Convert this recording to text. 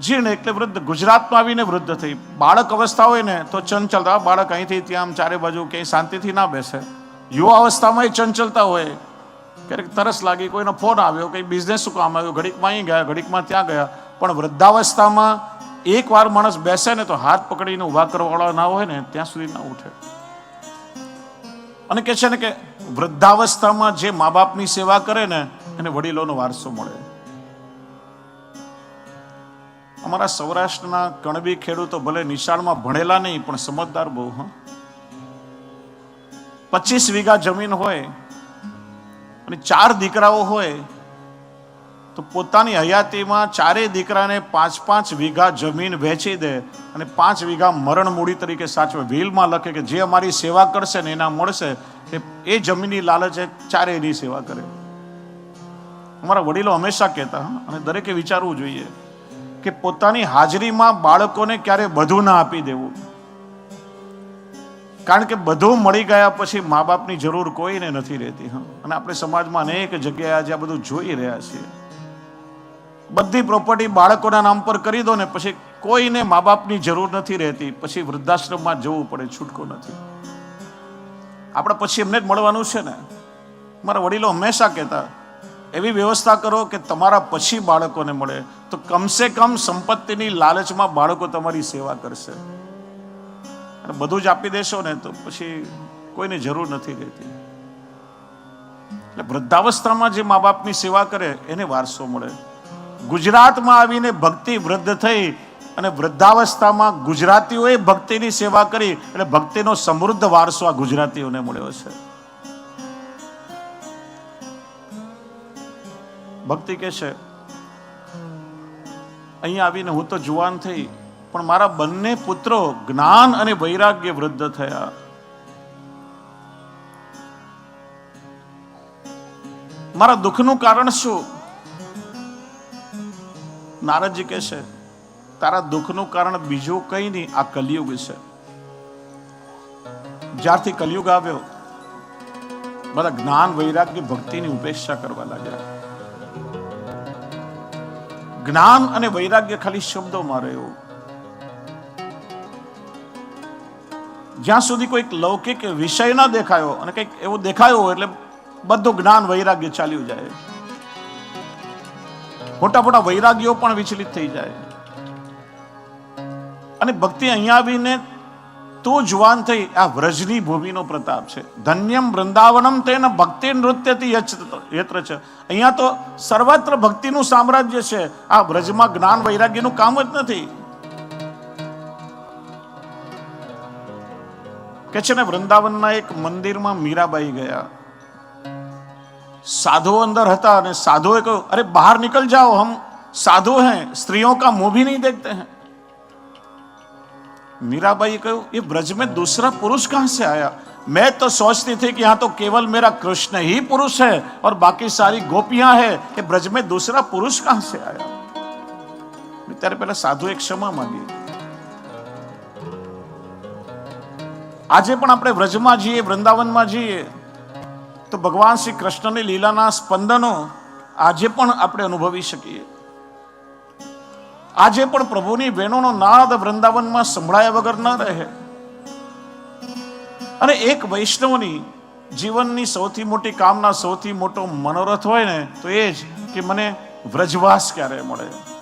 જીર્ણ એટલે વૃદ્ધ. ગુજરાતમાં આવીને વૃદ્ધ થઈ. બાળક અવસ્થા હોય ને તો ચંચલતા બાળક અહીંથી ત્યાં ચારે બાજુ ક્યાંય શાંતિથી ના બેસે. યુવા અવસ્થામાં એ ચંચલતા હોય. ક્યારેક તરસ લાગી, કોઈનો ફોન આવ્યો, કંઈ બિઝનેસ શું કામ આવ્યો, ઘડીકમાં અહીં ગયા, ઘડીકમાં ત્યાં ગયા. પણ વૃદ્ધાવસ્થામાં એકવાર માણસ બેસે ને તો હાથ પકડીને ઊભા કરવાવાળા ના હોય ને, ત્યાં સુધી ના ઉઠે. અને કે છે ને કે વૃદ્ધાવસ્થામાં જે મા બાપની સેવા કરે ને, એને વડીલોનો વારસો મળે. અમારા સૌરાષ્ટ્રના કણબી ખેડૂતો ભલે નિશાળમાં ભણેલા નહીં, પણ સમજદાર બહુ, હા. પચીસ વીઘા જમીન હોય અને ચાર દીકરાઓ હોય, તો પોતાની હયાતીમાં ચારેય દીકરાને પાંચ પાંચ વીઘા જમીન વેચી દે અને પાંચ વીઘા મરણ મૂડી તરીકે સાચવે. વ્હીલમાં લખે કે જે અમારી સેવા કરશે ને એના મળશે એ એ જમીનની લાલચે ચારેયની સેવા કરે. અમારા વડીલો હંમેશા કહેતા અને દરેકે વિચારવું જોઈએ. કે પોતાની હાજરીમાં બાળકોને ક્યારે બધું ના આપી દેવું. કારણ કે બધું મળી ગયા પછી મા બાપની જરૂર કોઈને નથી રહેતી, હા. અને આપણે સમાજમાં અનેક જગ્યાએ આજે આ બધું જોઈ રહ્યા છીએ. બધી પ્રોપર્ટી બાળકોના નામ પર કરી દો ને પછી કોઈને મા બાપની જરૂર નથી રહેતી, પછી વૃદ્ધાશ્રમમાં જવું પડે, છૂટકો નથી. આપણે પછી એમને જ મળવાનું છે ને. મારા વડીલો હંમેશા કહેતા, એવી વ્યવસ્થા કરો કે તમારા પછી બાળકોને મળે તો કમસે કમ સંપત્તિની લાલચમાં બાળકો તમારી સેવા કરશે. અને બધું જ આપી દેશો ને તો પછી કોઈને જરૂર નથી રહેતી. એટલે વૃદ્ધાવસ્થામાં જે મા બાપની સેવા કરે, એને વારસો મળે. ગુજરાતમાં આવીને ભક્તિ વૃદ્ધ થઈ અને વૃદ્ધાવસ્થામાં ગુજરાતીઓએ ભક્તિની સેવા કરી, એટલે ભક્તિનો સમૃદ્ધ વારસો આ ગુજરાતીઓને મળ્યો છે. ભક્તિ કે છે? અહીંયા આવીને હું તો જુવાન થઈ, પણ મારા બંને પુત્રો જ્ઞાન અને વૈરાગ્ય વૃદ્ધ થયા. મારા દુઃખનું કારણ શું? નારદજી કહે છે, તારા દુઃખનું કારણ બીજું કંઈ નહીં, આ કલયુગ છે. જ્યારથી કલયુગ આવ્યો, બધા જ્ઞાન વૈરાગ્ય ભક્તિની ઉપેક્ષા કરવા લાગ્યા. જ્ઞાન અને વૈરાગ્ય ખાલી શબ્દોમાં રહ્યો. જ્યાં સુધી કોઈક લૌકિક વિષય ના દેખાયો અને કંઈક એવું દેખાયો એટલે બધું જ્ઞાન વૈરાગ્ય ચાલ્યું જાય. મોટા મોટા વૈરાગ્યો પણ વિચલિત થઈ જાય. અને ભક્તિ અહીંયા આવીને તું જુવાન થઈ. આ વ્રજની ભૂમિનો પ્રતાપ છે. ધન્યમ વૃંદાવનમ તેના ભક્તિ નૃત્યથી યત્ર છે. અહીંયા તો સર્વત્ર ભક્તિનું સામ્રાજ્ય છે. આ વ્રજમાં જ્ઞાન વૈરાગ્યનું કામ જ નથી. કે છે ને, વૃંદાવનના એક મંદિરમાં મીરાબાઈ ગયા. સાધુ અંદર હતા અને સાધુએ કહ્યું, અરે, બહાર નીકળ જાઓ હમ. સાધુ હે, સ્ત્રીઓ કા મુંહ નહીં દેખતે હૈ. मीराबाई કહ્યું ये ब्रज में दूसरा पुरुष कहां से आया मैं तो सोचती थी कि यहाँ तो केवल मेरा कृष्ण ही पुरुष है और बाकी सारी गोपियां है ये ब्रज में दूसरा पुरुष कहां से आया ત્યારે પહેલા સાધુ એક ક્ષમા માંગી આજે પણ આપણે વ્રજમાં જઈએ વૃંદાવનમાં જઈએ તો ભગવાન શ્રી કૃષ્ણની લીલાના સ્પંદનો આજે પણ આપણે અનુભવી શકીએ આજે પણ પ્રભુની બહેનોનો નાદ વૃંદાવનમાં સંભળાયા વગર ન રહે. અને એક વૈષ્ણવની જીવનની સૌથી મોટી કામના સૌથી મોટો મનોરથ હોય ને, તો એ જ કે મને વ્રજવાસ ક્યારે મળે?